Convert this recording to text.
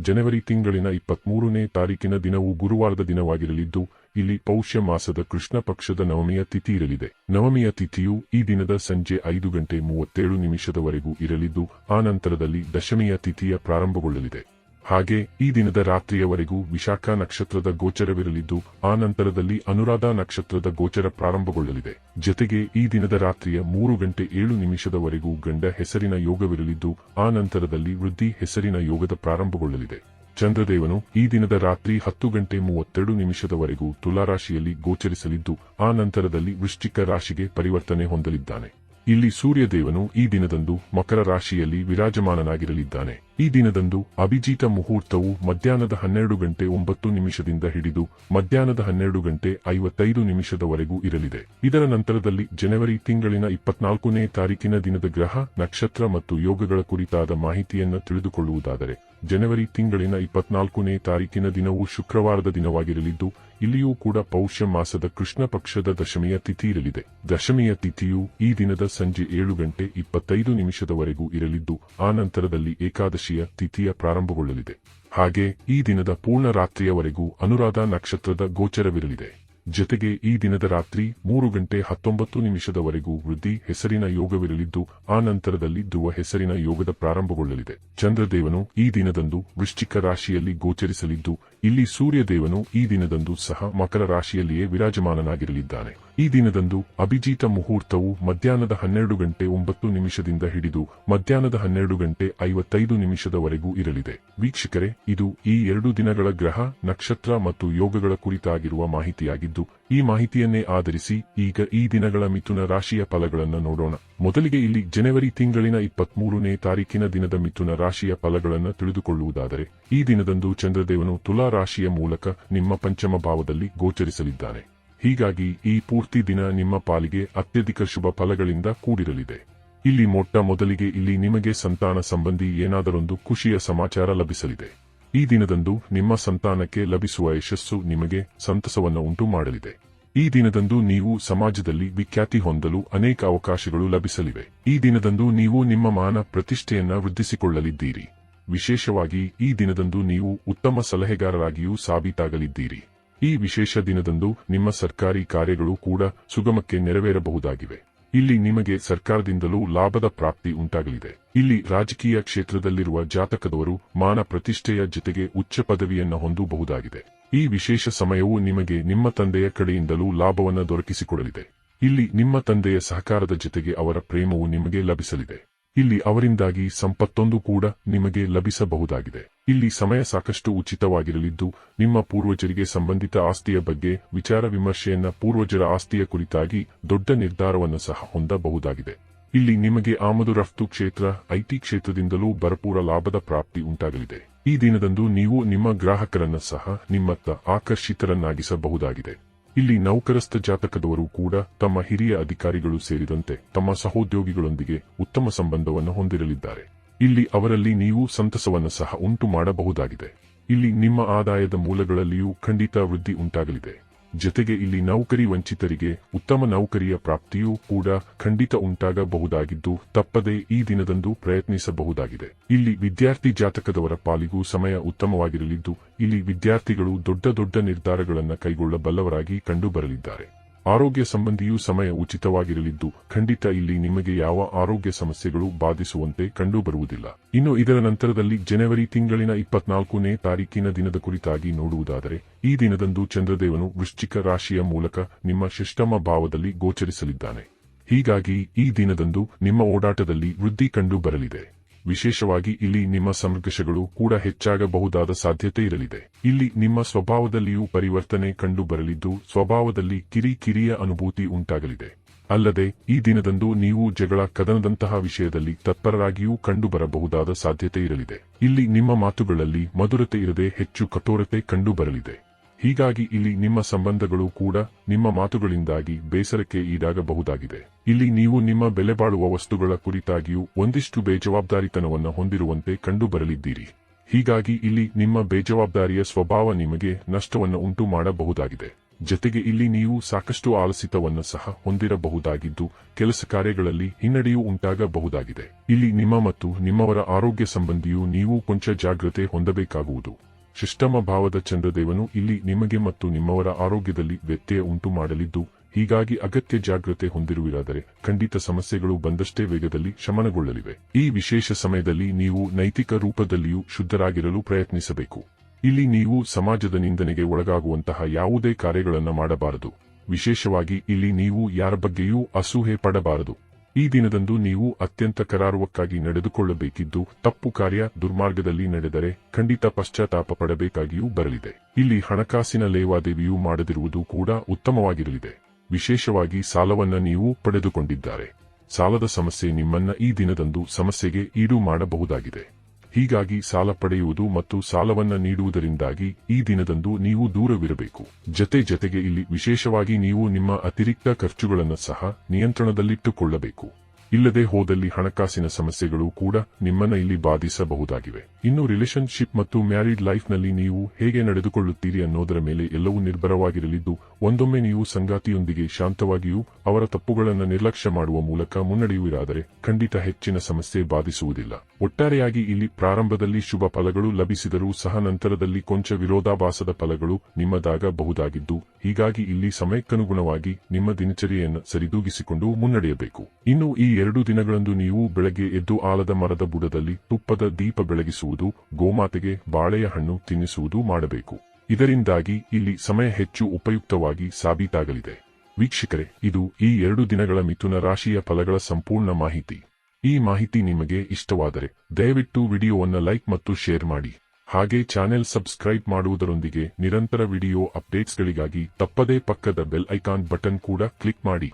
ಜನವರಿ ತಿಂಗಳಿನ ಇಪ್ಪತ್ಮೂರನೇ ತಾರೀಕಿನ ದಿನವು ಗುರುವಾರದ ದಿನವಾಗಿರಲಿದ್ದು, ಇಲ್ಲಿ ಪೌಷ್ಯ ಮಾಸದ ಕೃಷ್ಣ ಪಕ್ಷದ ನವಮಿಯ ತಿಥಿ ಇರಲಿದೆ. ನವಮಿಯ ತಿಥಿಯು ಈ ದಿನದ ಸಂಜೆ ಐದು ಗಂಟೆ ಮೂವತ್ತೇಳು ನಿಮಿಷದವರೆಗೂ ಇರಲಿದ್ದು, ಆ ನಂತರದಲ್ಲಿ ದಶಮಿಯ ತಿಥಿಯ ಪ್ರಾರಂಭಗೊಳ್ಳಲಿದೆ. ಹಾಗೆ ಈ ದಿನದ ರಾತ್ರಿಯವರೆಗೂ ವಿಶಾಖ ನಕ್ಷತ್ರದ ಗೋಚರವಿರಲಿದ್ದು, ಆ ನಂತರದಲ್ಲಿ ಅನುರಾಧ ನಕ್ಷತ್ರದ ಗೋಚರ ಪ್ರಾರಂಭಗೊಳ್ಳಲಿದೆ. ಜೊತೆಗೆ ಈ ದಿನದ ರಾತ್ರಿಯ ಮೂರು ಗಂಟೆ ಏಳು ನಿಮಿಷದವರೆಗೂ ಗಂಡ ಹೆಸರಿನ ಯೋಗವಿರಲಿದ್ದು, ಆ ನಂತರದಲ್ಲಿ ವೃದ್ಧಿ ಹೆಸರಿನ ಯೋಗದ ಪ್ರಾರಂಭಗೊಳ್ಳಲಿದೆ. ಚಂದ್ರದೇವನು ಈ ದಿನದ ರಾತ್ರಿ ಹತ್ತು ಗಂಟೆ ಮೂವತ್ತೆರಡು ನಿಮಿಷದವರೆಗೂ ತುಲಾರಾಶಿಯಲ್ಲಿ ಗೋಚರಿಸಲಿದ್ದು, ಆ ನಂತರದಲ್ಲಿ ವೃಶ್ಚಿಕ ರಾಶಿಗೆ ಪರಿವರ್ತನೆ ಹೊಂದಲಿದ್ದಾನೆ. ಇಲ್ಲಿ ಸೂರ್ಯದೇವನು ಈ ದಿನದಂದು ಮಕರ ರಾಶಿಯಲ್ಲಿ ವಿರಾಜಮಾನನಾಗಿರಲಿದ್ದಾನೆ. ಈ ದಿನದಂದು ಅಭಿಜಿತ ಮುಹೂರ್ತವು ಮಧ್ಯಾಹ್ನದ ಹನ್ನೆರಡು ಗಂಟೆ ಒಂಬತ್ತು ನಿಮಿಷದಿಂದ ಹಿಡಿದು ಮಧ್ಯಾಹ್ನದ ಹನ್ನೆರಡು ಗಂಟೆ ಐವತ್ತೈದು ನಿಮಿಷದವರೆಗೂ ಇರಲಿದೆ. ಇದರ ನಂತರದಲ್ಲಿ ಜನವರಿ ತಿಂಗಳಿನ ಇಪ್ಪತ್ನಾಲ್ಕನೇ ತಾರೀಕಿನ ದಿನದ ಗ್ರಹ, ನಕ್ಷತ್ರ ಮತ್ತು ಯೋಗಗಳ ಕುರಿತಾದ ಮಾಹಿತಿಯನ್ನು ತಿಳಿದುಕೊಳ್ಳುವುದಾದರೆ ಜನವರಿ ತಿಂಗಳಿನ ಇಪ್ಪತ್ನಾಲ್ಕನೇ ತಾರೀಕಿನ ದಿನವು ಶುಕ್ರವಾರದ ದಿನವಾಗಿರಲಿದ್ದು, ಇಲ್ಲಿಯೂ ಕೂಡ ಪೌಷ್ಯ ಮಾಸದ ಕೃಷ್ಣ ಪಕ್ಷದ ದಶಮಿಯ ತಿಥಿ ಇರಲಿದೆ. ದಶಮಿಯ ತಿಥಿಯು ಈ ದಿನದ ಸಂಜೆ ಏಳು ಗಂಟೆ ಇಪ್ಪತ್ತೈದು ನಿಮಿಷದವರೆಗೂ ಇರಲಿದ್ದು, ಆ ನಂತರದಲ್ಲಿ ಏಕಾದಶಿಯ ತಿಥಿಯ ಪ್ರಾರಂಭಗೊಳ್ಳಲಿದೆ. ಹಾಗೆ ಈ ದಿನದ ಪೂರ್ಣ ರಾತ್ರಿಯವರೆಗೂ ಅನುರಾಧ ನಕ್ಷತ್ರದ ಗೋಚರವಿರಲಿದೆ. ಜೊತೆಗೆ ಈ ದಿನದ ರಾತ್ರಿ ಮೂರು ಗಂಟೆ ಹತ್ತೊಂಬತ್ತು ನಿಮಿಷದವರೆಗೂ ವೃದ್ಧಿ ಹೆಸರಿನ ಯೋಗವಿರಲಿದ್ದು, ಆ ನಂತರದಲ್ಲಿ ಧ್ರುವ ಹೆಸರಿನ ಯೋಗದ ಪ್ರಾರಂಭಗೊಳ್ಳಲಿದೆ. ಚಂದ್ರದೇವನು ಈ ದಿನದಂದು ವೃಶ್ಚಿಕ ರಾಶಿಯಲ್ಲಿ ಗೋಚರಿಸಲಿದ್ದು, ಇಲ್ಲಿ ಸೂರ್ಯದೇವನು ಈ ದಿನದಂದು ಸಹ ಮಕರ ರಾಶಿಯಲ್ಲಿಯೇ ವಿರಾಜಮಾನನಾಗಿರಲಿದ್ದಾನೆ. ಈ ದಿನದಂದು ಅಭಿಜಿತ ಮುಹೂರ್ತವು ಮಧ್ಯಾಹ್ನದ ಹನ್ನೆರಡು ಗಂಟೆ ಒಂಬತ್ತು ನಿಮಿಷದಿಂದ ಹಿಡಿದು, ಮಧ್ಯಾಹ್ನದ ಹನ್ನೆರಡು ಗಂಟೆ ಐವತ್ತೈದು ನಿಮಿಷದವರೆಗೂ ಇರಲಿದೆ. ವೀಕ್ಷಕರೇ, ಇದು ಈ ಎರಡು ದಿನಗಳ ಗ್ರಹ, ನಕ್ಷತ್ರ ಮತ್ತು ಯೋಗಗಳ ಕುರಿತಾಗಿರುವ ಮಾಹಿತಿಯಾಗಿದ್ದು ಈ ಮಾಹಿತಿಯನ್ನೇ ಆಧರಿಸಿ ಈಗ ಈ ದಿನಗಳ ಮಿಥುನ ರಾಶಿಯ ಫಲಗಳನ್ನು ನೋಡೋಣ. ಮೊದಲಿಗೆ ಇಲ್ಲಿ ಜನವರಿ ತಿಂಗಳಿನ ಇಪ್ಪತ್ಮೂರನೇ ತಾರೀಕಿನ ದಿನದ ಮಿಥುನ ರಾಶಿಯ ಫಲಗಳನ್ನು ತಿಳಿದುಕೊಳ್ಳುವುದಾದರೆ, ಈ ದಿನದಂದು ಚಂದ್ರದೇವನು ತುಲಾ ರಾಶಿಯ ಮೂಲಕ ನಿಮ್ಮ ಪಂಚಮ ಭಾವದಲ್ಲಿ ಗೋಚರಿಸಲಿದ್ದಾನೆ. ಹೀಗಾಗಿ ಈ ಪೂರ್ತಿ ದಿನ ನಿಮ್ಮ ಪಾಲಿಗೆ ಅತ್ಯಧಿಕ ಶುಭ ಫಲಗಳಿಂದ ಕೂಡಿರಲಿದೆ. ಇಲ್ಲಿ ಮೊಟ್ಟ ಮೊದಲಿಗೆ ಇಲ್ಲಿ ನಿಮಗೆ ಸಂತಾನ ಸಂಬಂಧಿ ಏನಾದರೊಂದು ಖುಷಿಯ ಸಮಾಚಾರ ಲಭಿಸಲಿದೆ. ಈ ದಿನದಂದು ನಿಮ್ಮ ಸಂತಾನಕ್ಕೆ ಲಭಿಸುವ ಯಶಸ್ಸು ನಿಮಗೆ ಸಂತಸವನ್ನು ಉಂಟು ಮಾಡಲಿದೆ ಈ ದಿನದಂದು ನೀವು ಸಮಾಜದಲ್ಲಿ ವಿಖ್ಯಾತಿ ಹೊಂದಲು ಅನೇಕ ಅವಕಾಶಗಳು ಲಭಿಸಲಿವೆ. ಈ ದಿನದಂದು ನೀವು ನಿಮ್ಮ ಮಾನ ಪ್ರತಿಷ್ಠೆಯನ್ನ ವೃದ್ಧಿಸಿಕೊಳ್ಳಲಿದ್ದೀರಿ. ವಿಶೇಷವಾಗಿ ಈ ದಿನದಂದು ನೀವು ಉತ್ತಮ ಸಲಹೆಗಾರರಾಗಿಯೂ ಸಾಬೀತಾಗಲಿದ್ದೀರಿ. ಈ ವಿಶೇಷ ದಿನದಂದು ನಿಮ್ಮ ಸರ್ಕಾರಿ ಕಾರ್ಯಗಳು ಕೂಡ ಸುಗಮಕ್ಕೆ ನೆರವೇರಬಹುದಾಗಿವೆ. ಇಲ್ಲಿ ನಿಮಗೆ ಸರ್ಕಾರದಿಂದಲೂ ಲಾಭದ ಪ್ರಾಪ್ತಿ ಉಂಟಾಗಲಿದೆ. ಇಲ್ಲಿ ರಾಜಕೀಯ ಕ್ಷೇತ್ರದಲ್ಲಿರುವ ಜಾತಕದವರು ಮಾನ ಪ್ರತಿಷ್ಠೆಯ ಜೊತೆಗೆ ಉಚ್ಚ ಪದವಿಯನ್ನು ಹೊಂದಬಹುದಾಗಿದೆ. ಈ ವಿಶೇಷ ಸಮಯವು ನಿಮಗೆ ನಿಮ್ಮ ತಂದೆಯ ಕಡೆಯಿಂದಲೂ ಲಾಭವನ್ನು ದೊರಕಿಸಿಕೊಡಲಿದೆ. ಇಲ್ಲಿ ನಿಮ್ಮ ತಂದೆಯ ಸಹಕಾರದ ಜೊತೆಗೆ ಅವರ ಪ್ರೇಮವು ನಿಮಗೆ ಲಭಿಸಲಿದೆ. ಇಲ್ಲಿ ಅವರಿಂದಾಗಿ ಸಂಪತ್ತೊಂದು ಕೂಡ ನಿಮಗೆ ಲಭಿಸಬಹುದಾಗಿದೆ. ಇಲ್ಲಿ ಸಮಯ ಸಾಕಷ್ಟು ಉಚಿತವಾಗಿರಲಿದ್ದು, ನಿಮ್ಮ ಪೂರ್ವಜರಿಗೆ ಸಂಬಂಧಿತ ಆಸ್ತಿಯ ಬಗ್ಗೆ ವಿಚಾರ ವಿಮರ್ಶೆಯನ್ನ ಪೂರ್ವಜರ ಆಸ್ತಿಯ ಕುರಿತಾಗಿ ದೊಡ್ಡ ನಿರ್ಧಾರವನ್ನು ಸಹ ಹೊಂದಬಹುದಾಗಿದೆ. ಇಲ್ಲಿ ನಿಮಗೆ ಆಮದು ರಫ್ತು ಕ್ಷೇತ್ರ ಐಟಿ ಕ್ಷೇತ್ರದಿಂದಲೂ ಭರಪೂರ ಲಾಭದ ಪ್ರಾಪ್ತಿ ಉಂಟಾಗಲಿದೆ. ಈ ದಿನದಂದು ನೀವು ನಿಮ್ಮ ಗ್ರಾಹಕರನ್ನ ಸಹ ನಿಮ್ಮತ್ತ ಆಕರ್ಷಿತರನ್ನಾಗಿಸಬಹುದಾಗಿದೆ. ಇಲ್ಲಿ ನೌಕರಸ್ಥ ಜಾತಕದವರು ಕೂಡ ತಮ್ಮ ಹಿರಿಯ ಅಧಿಕಾರಿಗಳು ಸೇರಿದಂತೆ ತಮ್ಮ ಸಹೋದ್ಯೋಗಿಗಳೊಂದಿಗೆ ಉತ್ತಮ ಸಂಬಂಧವನ್ನು ಹೊಂದಿರಲಿದ್ದಾರೆ. ಇಲ್ಲಿ ಅವರಲ್ಲಿ ನೀವು ಸಂತಸವನ್ನು ಸಹ ಉಂಟು ಮಾಡಬಹುದಾಗಿದೆ. ಇಲ್ಲಿ ನಿಮ್ಮ ಆದಾಯದ ಮೂಲಗಳಲ್ಲಿಯೂ ಖಂಡಿತ ವೃದ್ಧಿ ಉಂಟಾಗಲಿದೆ. ಜತೆಗೆ ಇಲ್ಲಿ ನೌಕರಿ ವಂಚಿತರಿಗೆ ಉತ್ತಮ ನೌಕರಿಯ ಪ್ರಾಪ್ತಿಯೂ ಕೂಡ ಖಂಡಿತ ಉಂಟಾಗಬಹುದಾಗಿದ್ದು ತಪ್ಪದೆ ಈ ದಿನದಂದು ಪ್ರಯತ್ನಿಸಬಹುದಾಗಿದೆ. ಇಲ್ಲಿ ವಿದ್ಯಾರ್ಥಿ ಜಾತಕದವರ ಪಾಲಿಗೂ ಸಮಯ ಉತ್ತಮವಾಗಿರಲಿದ್ದು, ಇಲ್ಲಿ ವಿದ್ಯಾರ್ಥಿಗಳು ದೊಡ್ಡ ದೊಡ್ಡ ನಿರ್ಧಾರಗಳನ್ನು ಕೈಗೊಳ್ಳಬಲ್ಲವರಾಗಿ ಕಂಡುಬರಲಿದ್ದಾರೆ. ಆರೋಗ್ಯ ಸಂಬಂಧಿಯೂ ಸಮಯ ಉಚಿತವಾಗಿರಲಿದ್ದು, ಖಂಡಿತ ಇಲ್ಲಿ ನಿಮಗೆ ಯಾವ ಆರೋಗ್ಯ ಸಮಸ್ಯೆಗಳು ಬಾಧಿಸುವಂತೆ ಕಂಡುಬರುವುದಿಲ್ಲ. ಇನ್ನು ಇದರ ನಂತರದಲ್ಲಿ ಜನವರಿ ತಿಂಗಳಿನ ಇಪ್ಪತ್ನಾಲ್ಕನೇ ತಾರೀಕಿನ ದಿನದ ಕುರಿತಾಗಿ ನೋಡುವುದಾದರೆ, ಈ ದಿನದಂದು ಚಂದ್ರದೇವನು ವೃಶ್ಚಿಕ ರಾಶಿಯ ಮೂಲಕ ನಿಮ್ಮ ಶಿಷ್ಟಮ ಭಾವದಲ್ಲಿ ಗೋಚರಿಸಲಿದ್ದಾನೆ. ಹೀಗಾಗಿ ಈ ದಿನದಂದು ನಿಮ್ಮ ಓಡಾಟದಲ್ಲಿ ವೃದ್ಧಿ ಕಂಡು ಬರಲಿದೆ ವಿಶೇಷವಾಗಿ ಇಲ್ಲಿ ನಿಮ್ಮ ಸಂಘರ್ಷಗಳು ಕೂಡ ಹೆಚ್ಚಾಗಬಹುದಾದ ಸಾಧ್ಯತೆ ಇರಲಿದೆ. ಇಲ್ಲಿ ನಿಮ್ಮ ಸ್ವಭಾವದಲ್ಲಿಯೂ ಪರಿವರ್ತನೆ ಕಂಡು ಬರಲಿದ್ದು ಸ್ವಭಾವದಲ್ಲಿ ಕಿರಿಕಿರಿಯ ಅನುಭೂತಿ ಉಂಟಾಗಲಿದೆ. ಅಲ್ಲದೆ, ಈ ದಿನದಂದು ನೀವು ಜಗಳ ಕದನದಂತಹ ವಿಷಯದಲ್ಲಿ ತತ್ಪರರಾಗಿಯೂ ಕಂಡುಬರಬಹುದಾದ ಸಾಧ್ಯತೆ ಇರಲಿದೆ. ಇಲ್ಲಿ ನಿಮ್ಮ ಮಾತುಗಳಲ್ಲಿ ಮಧುರತೆ ಇರದೆ ಹೆಚ್ಚು ಕಠೋರತೆ ಕಂಡು ಬರಲಿದೆ ಹೀಗಾಗಿ ಇಲ್ಲಿ ನಿಮ್ಮ ಸಂಬಂಧಗಳು ಕೂಡ ನಿಮ್ಮ ಮಾತುಗಳಿಂದಾಗಿ ಬೇಸರಕ್ಕೆ ಈಡಾಗಬಹುದಾಗಿದೆ. ಇಲ್ಲಿ ನೀವು ನಿಮ್ಮ ಬೆಲೆಬಾಳುವ ವಸ್ತುಗಳ ಕುರಿತಾಗಿಯೂ ಒಂದಿಷ್ಟು ಬೇಜವಾಬ್ದಾರಿತನವನ್ನು ಹೊಂದಿರುವಂತೆ ಕಂಡುಬರಲಿದ್ದೀರಿ. ಹೀಗಾಗಿ ಇಲ್ಲಿ ನಿಮ್ಮ ಬೇಜವಾಬ್ದಾರಿಯ ಸ್ವಭಾವ ನಿಮಗೆ ನಷ್ಟವನ್ನು ಉಂಟು ಮಾಡಬಹುದಾಗಿದೆ ಜತೆಗೆ ಇಲ್ಲಿ ನೀವು ಸಾಕಷ್ಟು ಆಲಸಿತವನ್ನು ಸಹ ಹೊಂದಿರಬಹುದಾಗಿದ್ದು ಕೆಲಸ ಕಾರ್ಯಗಳಲ್ಲಿ ಹಿನ್ನಡೆಯೂ ಉಂಟಾಗಬಹುದಾಗಿದೆ. ಇಲ್ಲಿ ನಿಮ್ಮ ಮತ್ತು ನಿಮ್ಮವರ ಆರೋಗ್ಯ ಸಂಬಂಧಿಯೂ ನೀವು ಕೊಂಚ ಜಾಗ್ರತೆ ಹೊಂದಬೇಕಾಗುವುದು. ಷಷ್ಟಮ ಭಾವದ ಚಂದ್ರದೇವನು ಇಲ್ಲಿ ನಿಮಗೆ ಮತ್ತು ನಿಮ್ಮವರ ಆರೋಗ್ಯದಲ್ಲಿ ವ್ಯತ್ಯಯ ಉಂಟು ಮಾಡಲಿದ್ದು, ಹೀಗಾಗಿ ಅಗತ್ಯ ಜಾಗ್ರತೆ ಹೊಂದಿರುವಿರಾದರೆ ಖಂಡಿತ ಸಮಸ್ಯೆಗಳು ಬಂದಷ್ಟೇ ವೇಗದಲ್ಲಿ ಶಮನಗೊಳ್ಳಲಿವೆ. ಈ ವಿಶೇಷ ಸಮಯದಲ್ಲಿ ನೀವು ನೈತಿಕ ರೂಪದಲ್ಲಿಯೂ ಶುದ್ಧರಾಗಿರಲು ಪ್ರಯತ್ನಿಸಬೇಕು. ಇಲ್ಲಿ ನೀವು ಸಮಾಜದ ನಿಂದನೆಗೆ ಒಳಗಾಗುವಂತಹ ಯಾವುದೇ ಕಾರ್ಯಗಳನ್ನು ಮಾಡಬಾರದು. ವಿಶೇಷವಾಗಿ ಇಲ್ಲಿ ನೀವು ಯಾರ ಬಗ್ಗೆಯೂ ಅಸೂಹೆ ಪಡಬಾರದು. ಈ ದಿನದಂದು ನೀವು ಅತ್ಯಂತ ಕರಾರುವಕ್ಕಾಗಿ ನಡೆದುಕೊಳ್ಳಬೇಕಿದ್ದು ತಪ್ಪು ಕಾರ್ಯ ದುರ್ಮಾರ್ಗದಲ್ಲಿ ನಡೆದರೆ ಖಂಡಿತ ಪಶ್ಚಾತ್ತಾಪ ಪಡಬೇಕಾಗಿಯೂ ಬರಲಿದೆ. ಇಲ್ಲಿ ಹಣಕಾಸಿನ ಲೇವಾದೇವಿಯೂ ಮಾಡದಿರುವುದು ಕೂಡ ಉತ್ತಮವಾಗಿರಲಿದೆ. ವಿಶೇಷವಾಗಿ ಸಾಲವನ್ನ ನೀವು ಪಡೆದುಕೊಂಡಿದ್ದಾರೆ. ಸಾಲದ ಸಮಸ್ಯೆ ನಿಮ್ಮನ್ನ ಈ ದಿನದಂದು ಸಮಸ್ಯೆಗೆ ಈಡು ಮಾಡಬಹುದಾಗಿದೆ. ಹೀಗಾಗಿ ಸಾಲ ಪಡೆಯುವುದು ಮತ್ತು ಸಾಲವನ್ನ ನೀಡುವುದರಿಂದಾಗಿ ಈ ದಿನದಂದು ನೀವು ದೂರವಿರಬೇಕು. ಜತೆ ಜತೆಗೆ ಇಲ್ಲಿ ವಿಶೇಷವಾಗಿ ನೀವು ನಿಮ್ಮ ಅತಿರಿಕ್ತ ಖರ್ಚುಗಳನ್ನು ಸಹ ನಿಯಂತ್ರಣದಲ್ಲಿಟ್ಟುಕೊಳ್ಳಬೇಕು. ಇಲ್ಲದೆ ಹೋದಲ್ಲಿ ಹಣಕಾಸಿನ ಸಮಸ್ಯೆಗಳು ಕೂಡ ನಿಮ್ಮನ್ನ ಇಲ್ಲಿ ಬಾಧಿಸಬಹುದಾಗಿವೆ. ಇನ್ನು ರಿಲೇಶನ್ಶಿಪ್ ಮತ್ತು ಮ್ಯಾರಿಡ್ ಲೈಫ್ನಲ್ಲಿ ನೀವು ಹೇಗೆ ನಡೆದುಕೊಳ್ಳುತ್ತೀರಿ ಅನ್ನೋದರ ಮೇಲೆ ಎಲ್ಲವೂ ನಿರ್ಭರವಾಗಿರಲಿದ್ದು, ಒಂದೊಮ್ಮೆ ನೀವು ಸಂಗಾತಿಯೊಂದಿಗೆ ಶಾಂತವಾಗಿಯೂ ಅವರ ತಪ್ಪುಗಳನ್ನು ನಿರ್ಲಕ್ಷ್ಯ ಮಾಡುವ ಮೂಲಕ ಮುನ್ನಡೆಯುವಿರಾದರೆ ಖಂಡಿತ ಹೆಚ್ಚಿನ ಸಮಸ್ಯೆ ಬಾಧಿಸುವುದಿಲ್ಲ. ಒಟ್ಟಾರೆಯಾಗಿ ಇಲ್ಲಿ ಪ್ರಾರಂಭದಲ್ಲಿ ಶುಭ ಫಲಗಳು ಲಭಿಸಿದರೂ ಸಹ ನಂತರದಲ್ಲಿ ಕೊಂಚ ವಿರೋಧಾಭಾಸದ ಫಲಗಳು ನಿಮ್ಮದಾಗಬಹುದಾಗಿದ್ದು, ಹೀಗಾಗಿ ಇಲ್ಲಿ ಸಮಯಕ್ಕನುಗುಣವಾಗಿ ನಿಮ್ಮ ದಿನಚರಿಯನ್ನು ಸರಿದೂಗಿಸಿಕೊಂಡು ಮುನ್ನಡೆಯಬೇಕು. ಇನ್ನು ಈ ಎರಡು ದಿನಗಳಂದು ನೀವು ಬೆಳಗ್ಗೆ ಎದ್ದು ಆಲದ ಮರದ ಬುಡದಲ್ಲಿ ತುಪ್ಪದ ದೀಪ ಬೆಳಗಿಸುವುದು, ಗೋಮಾತೆಗೆ ಬಾಳೆಯ ಹಣ್ಣು ತಿನ್ನಿಸುವುದು ಮಾಡಬೇಕು. ಇದರಿಂದಾಗಿ ಇಲ್ಲಿ ಸಮಯ ಹೆಚ್ಚು ಉಪಯುಕ್ತವಾಗಿ ಸಾಬೀತಾಗಲಿದೆ. ವೀಕ್ಷಕರೇ, ಇದು ಈ ಎರಡು ದಿನಗಳ ಮಿಥುನ ರಾಶಿಯ ಫಲಗಳ ಸಂಪೂರ್ಣ ಮಾಹಿತಿ. ಈ ಮಾಹಿತಿ ನಿಮಗೆ ಇಷ್ಟವಾದರೆ ದಯವಿಟ್ಟು ವಿಡಿಯೋವನ್ನು ಲೈಕ್ ಮತ್ತು ಶೇರ್ ಮಾಡಿ. ಹಾಗೆ ಚಾನೆಲ್ ಸಬ್ಸ್ಕ್ರೈಬ್ ಮಾಡುವುದರೊಂದಿಗೆ ನಿರಂತರ ವಿಡಿಯೋ ಅಪ್ಡೇಟ್ಸ್ಗಳಿಗಾಗಿ ತಪ್ಪದೇ ಪಕ್ಕದ ಬೆಲ್ ಐಕಾನ್ ಬಟನ್ ಕೂಡ ಕ್ಲಿಕ್ ಮಾಡಿ.